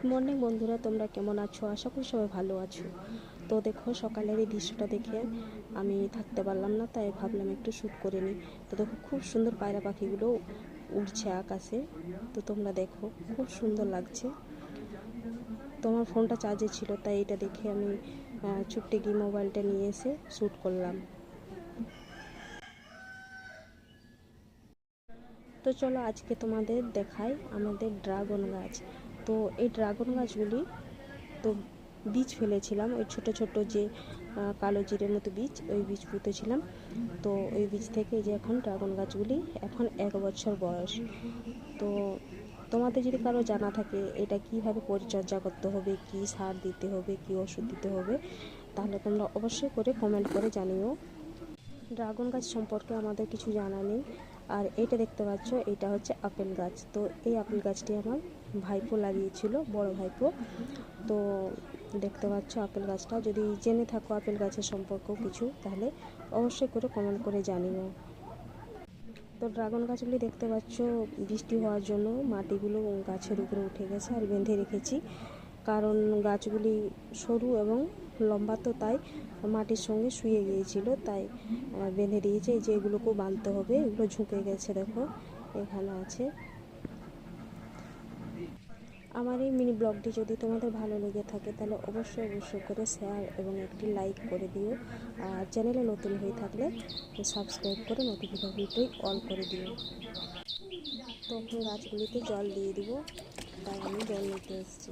Good morning বন্ধুরা তোমরা কেমন আছো? আশা করি সবাই ভালো আছো। তো দেখো সকালের এই দৃশ্যটা দেখে আমি থাকতে পারলাম না তাই ভাবলাম একটু শ্যুট করে নিই। তো দেখো খুব সুন্দর পায়রা পাখিগুলো উড়ছে আকাশে। তো তোমরা দেখো খুব সুন্দর লাগছে। তোমার ফোনটা চার্জে ছিল তাই এটা দেখে আমি আহ, ছুটে গিয়ে মোবাইলটা নিয়ে এসে শ্যুট করলাম। তো চলো আজকে তোমাদের দেখাই আমাদের ড্রাগন গাছ। তো এই ড্রাগন গাছগুলি তো বীজ ফেলেছিলাম, ওই ছোট ছোট যে কালো জিরের মতো বীজ, ওই বীজ পুঁতেছিলাম। তো ওই বীজ থেকে যে এখন ড্রাগন গাছগুলি এখন এক বছর বয়স। তো তোমাদের যদি কারও জানা থাকে এটা কীভাবে পরিচর্যা করতে হবে, কি সার দিতে হবে, কি ওষুধ দিতে হবে, তাহলে তোমরা অবশ্যই করে কমেন্ট করে জানিও। ড্রাগন গাছ সম্পর্কে আমাদের কিছু জানা নেই। আর এইটা দেখতে পাচ্ছ, এটা হচ্ছে আপেল গাছ। তো এই আপেল গাছটি আমার ভাইপো লাগিয়েছিল, বড় ভাইপো। তো দেখতে পাচ্ছ আপেল গাছটা। যদি জেনে থাকো আপেল গাছের সম্পর্কেও কিছু, তাহলে অবশ্যই করে কমেন্ট করে জানিও। তো ড্রাগন গাছগুলি দেখতে পাচ্ছ, বৃষ্টি হওয়ার জন্য মাটিগুলো গাছের উপরে উঠে গেছে আর বেঁধে রেখেছি। কারণ গাছগুলি সরু এবং লম্বা তো, তাই মাটির সঙ্গে শুয়ে গিয়েছিল, তাই বেঁধে দিয়েছে যে এগুলোকেও বাঁধতে হবে, এগুলো ঝুঁকে গেছে, দেখো, এখানে আছে। আমার এই মিনি ব্লগটি যদি তোমাদের ভালো লেগে থাকে, তাহলে অবশ্যই অবশ্যই করে শেয়ার এবং একটি লাইক করে দিও, আর চ্যানেলে নতুন হয়ে থাকলে সাবস্ক্রাইব করে নোটিফিকেশনটি অল করে দিও। তখন গাছগুলিতে জল দিয়ে দিব। তাই আমি জল নিতে এসেছি